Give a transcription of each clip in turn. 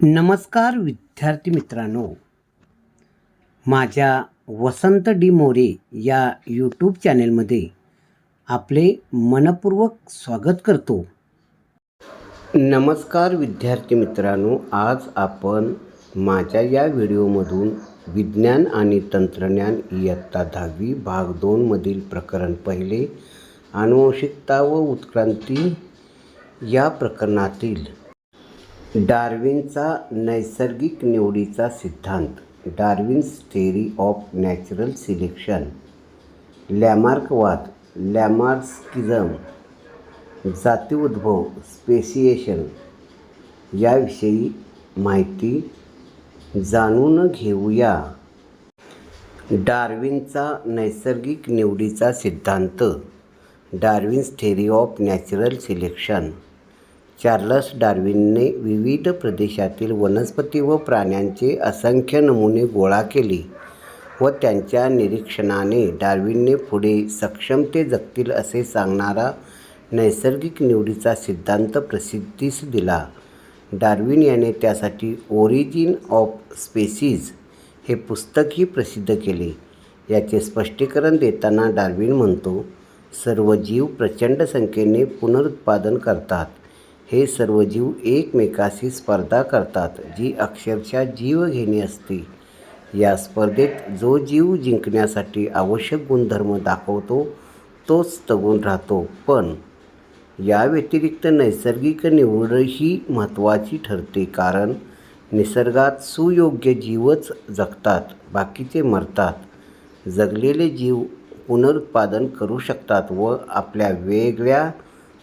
नमस्कार विद्यार्थी मित्रांनो. माझ्या वसंत डी मोरे या यूट्यूब चॅनेलमध्ये आपले मनपूर्वक स्वागत करतो. नमस्कार विद्यार्थी मित्रांनो आज आपण माझ्या या व्हिडिओमधून विज्ञान आणि तंत्रज्ञान इयत्ता दहावी भाग दोनमधील प्रकरण पहिले आनुवंशिकता व उत्क्रांती या प्रकरणातील डार्विनचा नैसर्गिक निवडीचा सिद्धांत Darwin's theory of natural selection लॅमार्कवाद Lamarckism जाती उद्भव स्पेसिएशन याविषयी माहिती जाणून घेऊया. डार्विनचा नैसर्गिक निवडीचा सिद्धांत Darwin's theory of natural selection Charles डार्विनने विविध प्रदेशातील वनस्पती व प्राण्यांचे असंख्य नमुने गोळा केले व त्यांच्या निरीक्षणाने डार्विनने पुढे सक्षम ते जगतील असे सांगणारा नैसर्गिक निवडीचा सिद्धांत प्रसिद्धीस दिला. डार्विन याने त्यासाठी ओरिजिन ऑफ स्पेसीज हे पुस्तकही प्रसिद्ध केले. याचे स्पष्टीकरण देताना डार्विन म्हणतो सर्व जीव प्रचंड संख्येने पुनरुत्पादन करतात. हे सर्व जीव एकमेकाशी स्पर्धा करतात जी अक्षरशः जीवघेणी असते. या स्पर्धेत जो जीव जिंकण्यासाठी आवश्यक गुणधर्म दाखवतो तोच तगून राहतो. पण या व्यतिरिक्त नैसर्गिक निवडही महत्त्वाची ठरते कारण निसर्गात सुयोग्य जीवच जगतात बाकीचे मरतात. जगलेले जीव पुनरुत्पादन करू शकतात व आपल्या वेगळ्या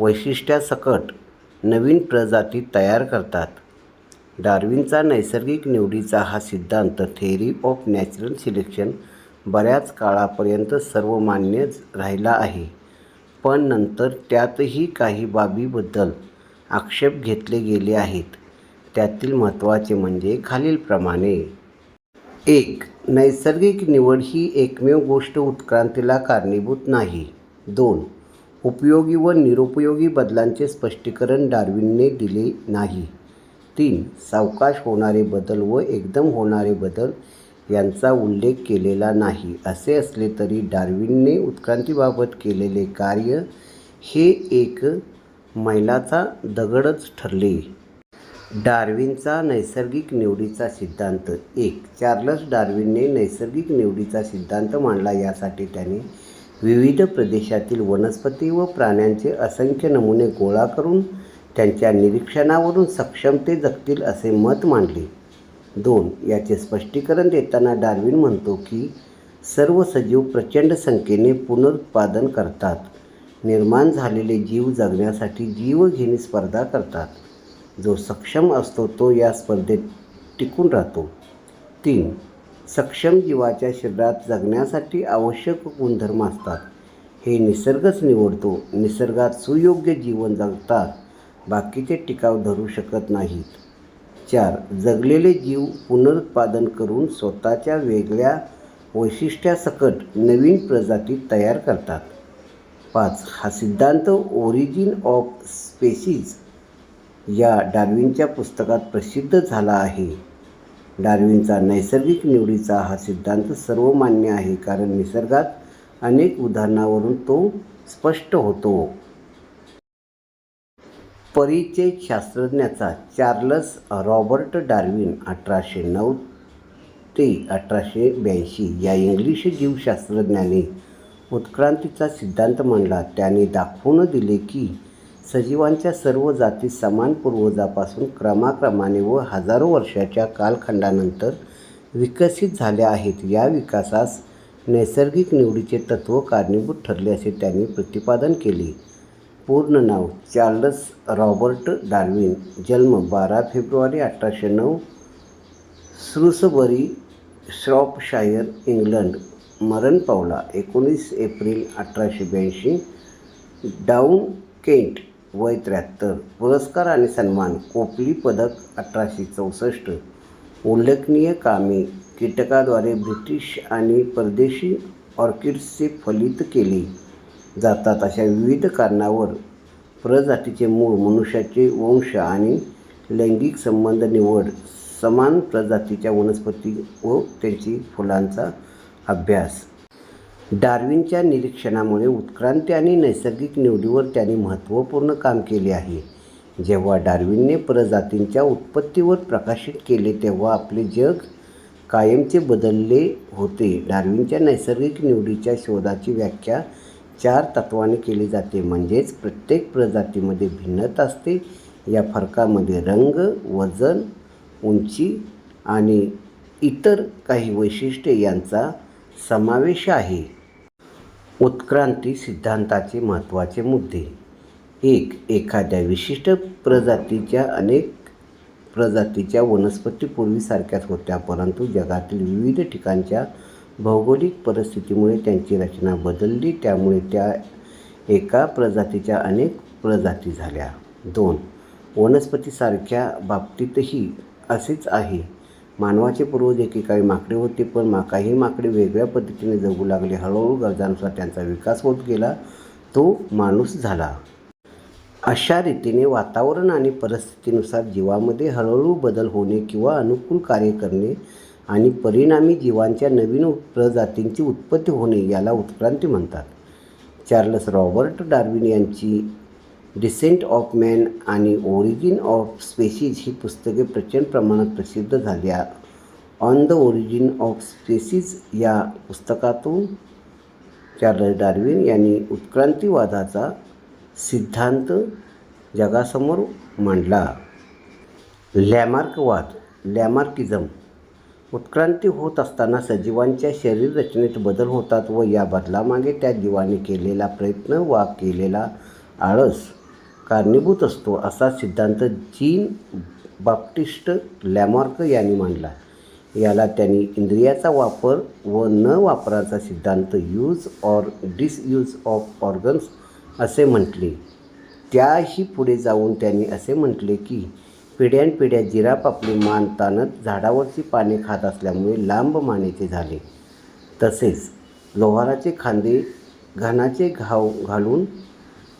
वैशिष्ट्यासकट नवीन प्रजाती तयार करतात. डार्विनचा नैसर्गिक निवडीचा हा सिद्धांत थेअरी ऑफ नॅचरल सिलेक्शन बऱ्याच काळापर्यंत सर्वमान्य राहिला आहे. पण नंतर त्यातही काही बाबीबद्दल आक्षेप घेतले गेले आहेत. त्यातील महत्त्वाचे म्हणजे खालीलप्रमाणे. एक नैसर्गिक निवड ही एकमेव गोष्ट उत्क्रांतीला कारणीभूत नाही. दोन उपयोगी व निरुपयोगी बदलांचे स्पष्टीकरण डार्विनने दिले नाही. तीन सावकाश होणारे बदल व एकदम होणारे बदल यांचा उल्लेख केलेला नाही. असे असले तरी डार्विनने उत्क्रांतीबाबत केलेले कार्य हे एक मैलाचा दगडच ठरले. डार्विनचा नैसर्गिक निवडीचा सिद्धांत. एक चार्लस डार्विनने नैसर्गिक निवडीचा सिद्धांत मांडला. यासाठी त्याने विविध प्रदेशातील वनस्पती व प्राण्यांचे असंख्य नमुने गोळा करून त्यांच्या निरीक्षणावरून सक्षम ते जगतील असे मत मांडले. दोन याचे स्पष्टीकरण देताना डार्विन म्हणतो की सर्व सजीव प्रचंड संख्येने पुनरुत्पादन करतात. निर्माण झालेले जीव जगण्यासाठी जीवघेणी स्पर्धा करतात. जो सक्षम असतो तो या स्पर्धेत टिकून राहतो. तीन सक्षम जीवाच्या शरीरात जगण्यासाठी आवश्यक गुणधर्म असतात. हे निसर्गच निवडतो निसर्गात सुयोग्य जीवन जगतात बाकीचे टिकाव धरू शकत नाहीत. चार जगलेले जीव पुनरुत्पादन करून स्वतःच्या वेगळ्या वैशिष्ट्यासकट नवीन प्रजाती तयार करतात. पाच हा सिद्धांत ओरिजिन ऑफ स्पेसीज या डार्विनच्या पुस्तकात प्रसिद्ध झाला आहे. डार्विनचा नैसर्गिक निवडीचा हा सिद्धांत सर्वमान्य आहे कारण निसर्गात अनेक उदाहरणावरून तो स्पष्ट होतो. परिचय शास्त्रज्ञाचा चार्लस रॉबर्ट डार्विन अठराशे नऊ ते अठराशे ब्याऐंशी या इंग्लिश जीवशास्त्रज्ञाने उत्क्रांतीचा सिद्धांत मांडला. त्याने दाखवून दिले की सजीवांच्या सर्व जाती समान पूर्वजापासून क्रमाक्रमाने व हजारो वर्षाच्या कालखंडानंतर विकसित झाल्या आहेत. या विकासास नैसर्गिक निवडीचे तत्त्व कारणीभूत ठरले असे त्यांनी प्रतिपादन केले. पूर्ण नाव चार्लस रॉबर्ट डार्विन. जन्म बारा फेब्रुवारी अठराशे नऊ स्रुसबरी श्रॉपशायर इंग्लंड. मरण पावला एकोणीस एप्रिल अठराशे ब्याऐंशी. डाऊन केंट वय त्र्याहत्तर. पुरस्कार आणि सन्मान. कोपली पदक अठराशे चौसष्ट. उल्लेखनीय कामे. कीटकाद्वारे ब्रिटिश आणि परदेशी ऑर्किड्सचे फलित केले जातात अशा विविध कारणावर प्रजातीचे मूळ मनुष्याचे वंश आणि लैंगिक संबंध निवड समान प्रजातीच्या वनस्पती व त्यांची फुलांचा अभ्यास. डार्विनच्या निरीक्षणामुळे उत्क्रांती आणि नैसर्गिक निवडीवर त्यांनी महत्त्वपूर्ण काम केले आहे. जेव्हा डार्विनने प्रजातींच्या उत्पत्तीवर प्रकाशित केले तेव्हा आपले जग कायमचे बदलले होते. डार्विनच्या नैसर्गिक निवडीच्या शोधाची व्याख्या चार तत्वाने केली जाते. म्हणजेच प्रत्येक प्रजातीमध्ये भिन्नता असते. या फरकामध्ये रंग वजन उंची आणि इतर काही वैशिष्ट्ये यांचा समावेश आहे. उत्क्रांती सिद्धांताचे महत्त्वाचे मुद्दे. एक एखाद्या विशिष्ट प्रजातीच्या अनेक प्रजातीच्या वनस्पती पूर्वीसारख्याच होत्या परंतु जगातील विविध ठिकाणच्या भौगोलिक परिस्थितीमुळे त्यांची रचना बदलली त्यामुळे त्या एका प्रजातीच्या अनेक प्रजाती झाल्या. दोन वनस्पतीसारख्या बाबतीतही असेच आहे. मानवाचे पूर्वज एकेकाळी माकडे होते पण मा काही माकडे वेगळ्या पद्धतीने जगू लागले. हळूहळू गरजानुसार त्यांचा विकास होत गेला. तो माणूस झाला. अशा रीतीने वातावरण आणि परिस्थितीनुसार जीवामध्ये हळूहळू बदल होणे किंवा अनुकूल कार्य करणे आणि परिणामी जीवांच्या नवीन प्रजातींची उत्पत्ती होणे याला उत्क्रांती म्हणतात. चार्लस रॉबर्ट डार्विन यांची डिसेंट ऑफ मॅन आणि ओरिजिन ऑफ स्पेसीज ही पुस्तके प्रचंड प्रमाणात प्रसिद्ध झाल्या. On the origin of species या पुस्तकातून चार्लस डार्विन यांनी उत्क्रांतीवादाचा सिद्धांत जगासमोर मांडला. लॅमार्कवाद लॅमार्किझम उत्क्रांती होत असताना सजीवांच्या शरीर रचनेत बदल होतात व या बदलामागे त्या जीवाने केलेला प्रयत्न वा केलेला आळस कारणीभूत असतो असा सिद्धांत जीन बाप्टिस्ट लॅमार्क यांनी मांडला. याला त्यांनी इंद्रियाचा वापर व न वापराचा सिद्धांत use or disuse of organs असे म्हटले. त्याही पुढे जाऊन त्यांनी असे म्हटले की पिढ्यानपिढ्या जिराफ आपली मान ताणत झाडावरची पाने खात असल्यामुळे लांब मानेचे झाले. तसेच लोहाराचे खांदे घाणाचे घाव घालून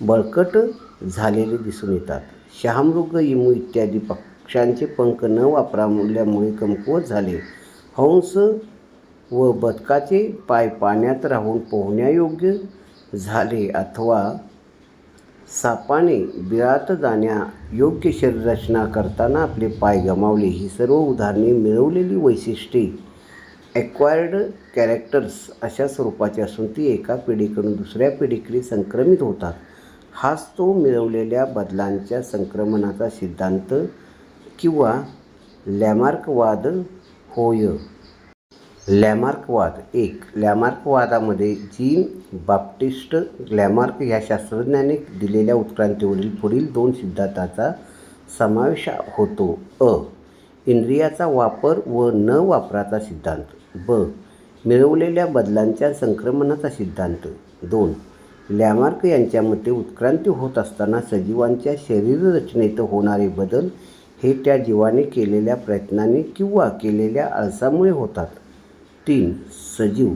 बळकट झालेले दिसून येतात. शहामृग इमू इत्यादी पक्ष्यांचे पंख न वापरल्यामुळे कमकुवत झाले. हंस व बदकाचे पाय पाण्यात राहून पोहण्यायोग्य झाले अथवा सापाने बिळात जाण्या योग्य शरीररचना करताना आपले पाय गमावले. ही सर्व उदाहरणे मिळवलेली वैशिष्ट्ये ॲक्वायर्ड कॅरेक्टर्स अशा स्वरूपाची असून ती एका पिढीकडून दुसऱ्या पिढीकडे संक्रमित होतात. हाच तो मिळवलेल्या बदलांच्या संक्रमणाचा सिद्धांत किंवा लॅमार्कवाद होय. लॅमार्कवाद एक लॅमार्कवादामध्ये जीन बाप्टिस्ट लॅमार्क ह्या शास्त्रज्ञाने दिलेल्या उत्क्रांतीवरील पुढील दोन सिद्धांताचा समावेश होतो. अ इंद्रियाचा वापर व न वापराचा सिद्धांत. ब मिळवलेल्या बदलांच्या संक्रमणाचा सिद्धांत. दोन लॅमार्क यांच्या मते उत्क्रांती होत असताना सजीवांच्या शरीररचनेत होणारे बदल हे त्या जीवाने केलेल्या प्रयत्नाने किंवा केलेल्या आळसामुळे होतात. तीन सजीव.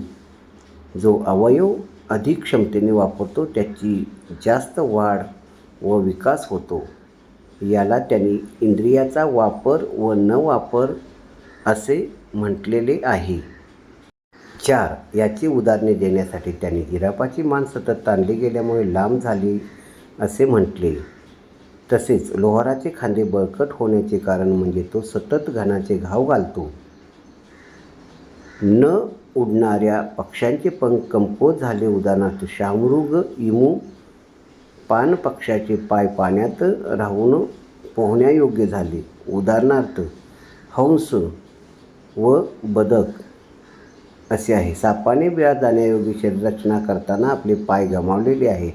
जो अवयव अधिक क्षमतेने वापरतो त्याची जास्त वाढ व विकास होतो. याला त्यांनी इंद्रियाचा वापर व न वापर असे म्हटलेले आहे. चार याची उदाहरणे देण्यासाठी त्यांनी जिराफाची मान सतत ताणली गेल्यामुळे लांब झाली असे म्हटले. तसेच लोहाराचे खांदे बळकट होण्याचे कारण म्हणजे तो सतत घाणाचे घाव घालतो. न उडणाऱ्या पक्ष्यांचे पंख कमकुवत झाले. उदाहरणार्थ शामृग इमू पान पक्ष्याचे पाय पाण्यात राहून पोहण्यायोग्य झाले. उदाहरणार्थ हंस व बदक असे आहे. सापाने बिळा जाण्यायोगी शरीररचना करताना आपले पाय गमावलेले आहेत.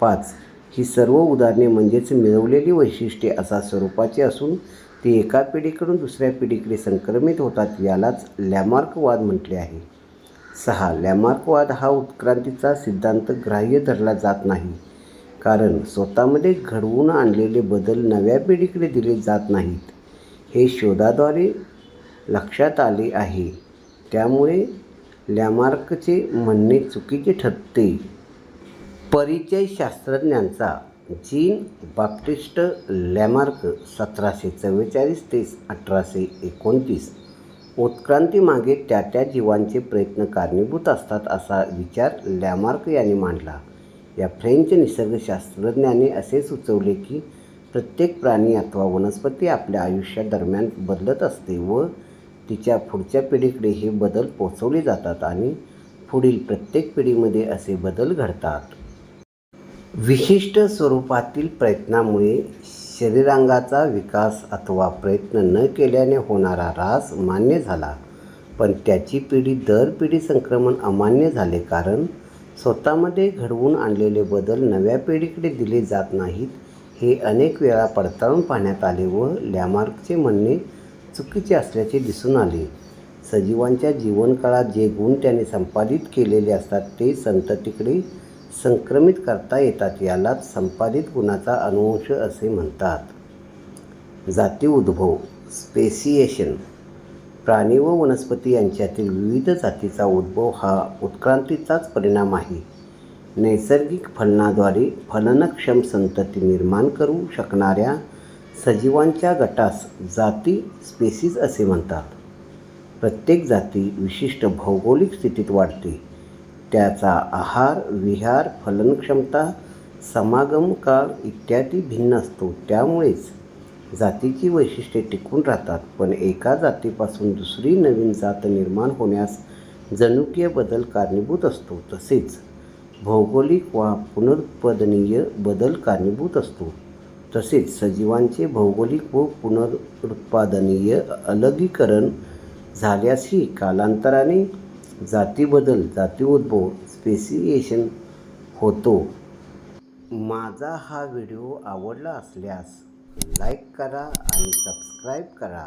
पाच ही सर्व उदाहरणे म्हणजेच मिळवलेली वैशिष्ट्ये असा स्वरूपाची असून ती एका पिढीकडून दुसऱ्या पिढीकडे संक्रमित होतात यालाच लॅमार्कवाद म्हटले आहे. सहा लॅमार्कवाद हा उत्क्रांतीचा सिद्धांत ग्राह्य धरला जात नाही. कारण स्वतःमध्ये घडवून आणलेले बदल नव्या पिढीकडे दिले जात नाहीत. हे शोधाद्वारे लक्षात आले आहे. त्यामुळे लॅमार्कचे म्हणणे चुकीचे ठरते. परिचय शास्त्रज्ञांचा जीन बाप्टिस्ट लॅमार्क सतराशे चव्वेचाळीस ते अठराशे एकोणतीस. उत्क्रांतीमागे त्या त्या जीवांचे प्रयत्न कारणीभूत असतात असा विचार लॅमार्क यांनी मांडला. या फ्रेंच निसर्गशास्त्रज्ञाने असे सुचवले की प्रत्येक प्राणी अथवा वनस्पती आपल्या आयुष्यादरम्यान बदलत असते व तिच्या पुढच्या पिढीकडे हे बदल पोचवले जातात आणि पुढील प्रत्येक पिढीमध्ये असे बदल घडतात. विशिष्ट स्वरूपातील प्रयत्नामुळे शरीरांगाचा विकास अथवा प्रयत्न न केल्याने होणारा ऱ्हास मान्य झाला. पण त्याची पिढी दर पिढी संक्रमण अमान्य झाले कारण स्वतःमध्ये घडवून आणलेले बदल नव्या पिढीकडे दिले जात नाहीत. हे अनेक वेळा पडताळून पाहण्यात आले व लॅमार्कचे म्हणणे चुकीचे असल्याचे दिसून आले. सजीवांच्या जीवनकाळात जे गुण त्याने संपादित केलेले असतात ते संततीकडे संक्रमित करता येतात यालाच संपादित गुणाचा अनुवंश असे म्हणतात. जाती उद्भव स्पेसिएशन प्राणी व वनस्पती यांच्यातील विविध जातीचा उद्भव हा उत्क्रांतीचाच परिणाम आहे. नैसर्गिक फलनाद्वारे फलनक्षम संतती निर्माण करू शकणाऱ्या सजीवांच्या गटास जाती स्पेसीज असे म्हणतात. प्रत्येक जाती विशिष्ट भौगोलिक स्थितीत वाढते. त्याचा आहार विहार फलनक्षमता समागम काळ इत्यादी भिन्न असतो. त्यामुळेच जातीची वैशिष्ट्ये टिकून राहतात. पण एका जातीपासून दुसरी नवीन जात निर्माण होण्यास जनुकीय बदल कारणीभूत असतो. तसेच भौगोलिक वा पुनरुत्पादनीय बदल कारणीभूत असतो. तसेच सजीवांचे भौगोलिक व पुनरुत्पादनीय अलगीकरण झाल्यासही कालांतराने जातीबदल जातीउद्भव स्पेसिएशन होतो. माझा हा व्हिडिओ आवडला असल्यास लाईक करा आणि सबस्क्राईब करा.